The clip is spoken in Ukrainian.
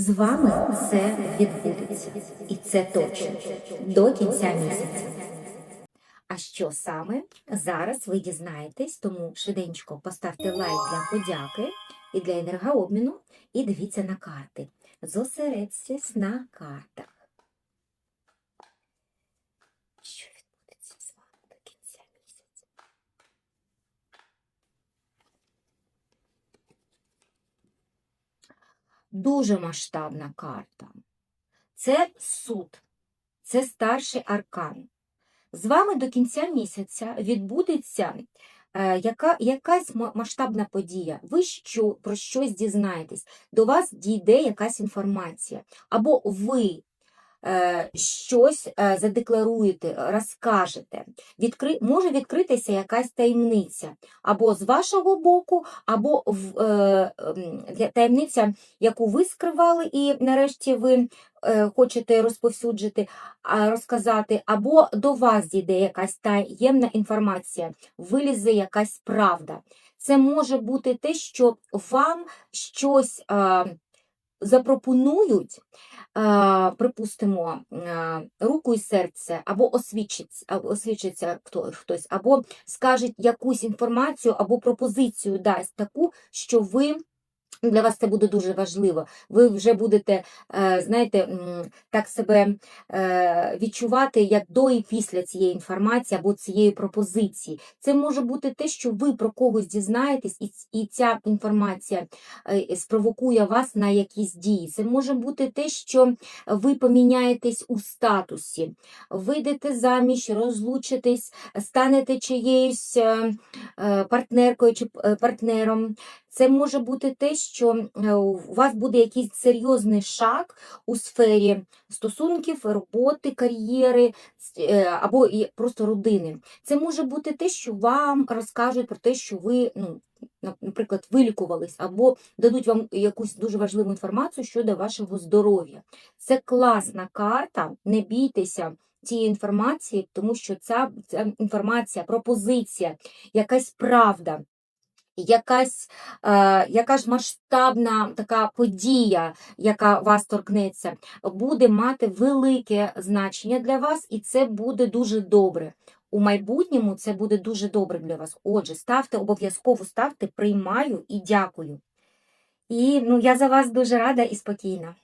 З вами все відбудеться, і це точно до кінця місяця. А що саме зараз ви дізнаєтесь, тому швиденько поставте лайк для подяки і для енергообміну, і дивіться на карти. Зосередьтесь на картах. Що відбудеться з вами до кінця місяця? Дуже масштабна карта. Це суд, це старший аркан. З вами до кінця місяця відбудеться е, яка, якась масштабна подія. Ви що, про щось дізнаєтесь, до вас дійде якась інформація, або ви щось е, задекларуєте, розкажете. Відкри... Може відкритися якась таємниця, або з вашого боку, або в, е, ем, таємниця, яку ви скривали, і нарешті ви е, хочете розповсюджити, розказати, або до вас дійде якась таємна інформація, вилізе якась правда. Це може бути те, що вам щось а, запропонують, припустимо, руку і серце, або освічиться, або освічиться хто, хтось, або скаже якусь інформацію, або пропозицію дасть таку, що ви. Для вас це буде дуже важливо. Ви вже будете, е, знаєте, так себе е, відчувати як до і після цієї інформації або цієї пропозиції. Це може бути те, що ви про когось дізнаєтесь, і, ця інформація е, спровокує вас на якісь дії. Це може бути те, що ви поміняєтесь у статусі, вийдете заміж, розлучитесь, станете чиєюсь партнеркою чи е, партнером. Це може бути те, що е, у вас буде якийсь серйозний шаг у сфері стосунків, роботи, кар'єри е, або і просто родини. Це може бути те, що вам розкажуть про те, що ви, ну, наприклад, вилікувались, або дадуть вам якусь дуже важливу інформацію щодо вашого здоров'я. Це класна карта, не бійтеся. Цієї інформації, тому що ця, ця інформація, пропозиція, якась правда, якась, е, яка ж масштабна така подія, яка вас торкнеться, буде мати велике значення для вас, і це буде дуже добре. У майбутньому це буде дуже добре для вас. Отже, ставте обов'язково ставте, приймаю і дякую. І ну, я за вас дуже рада і спокійна.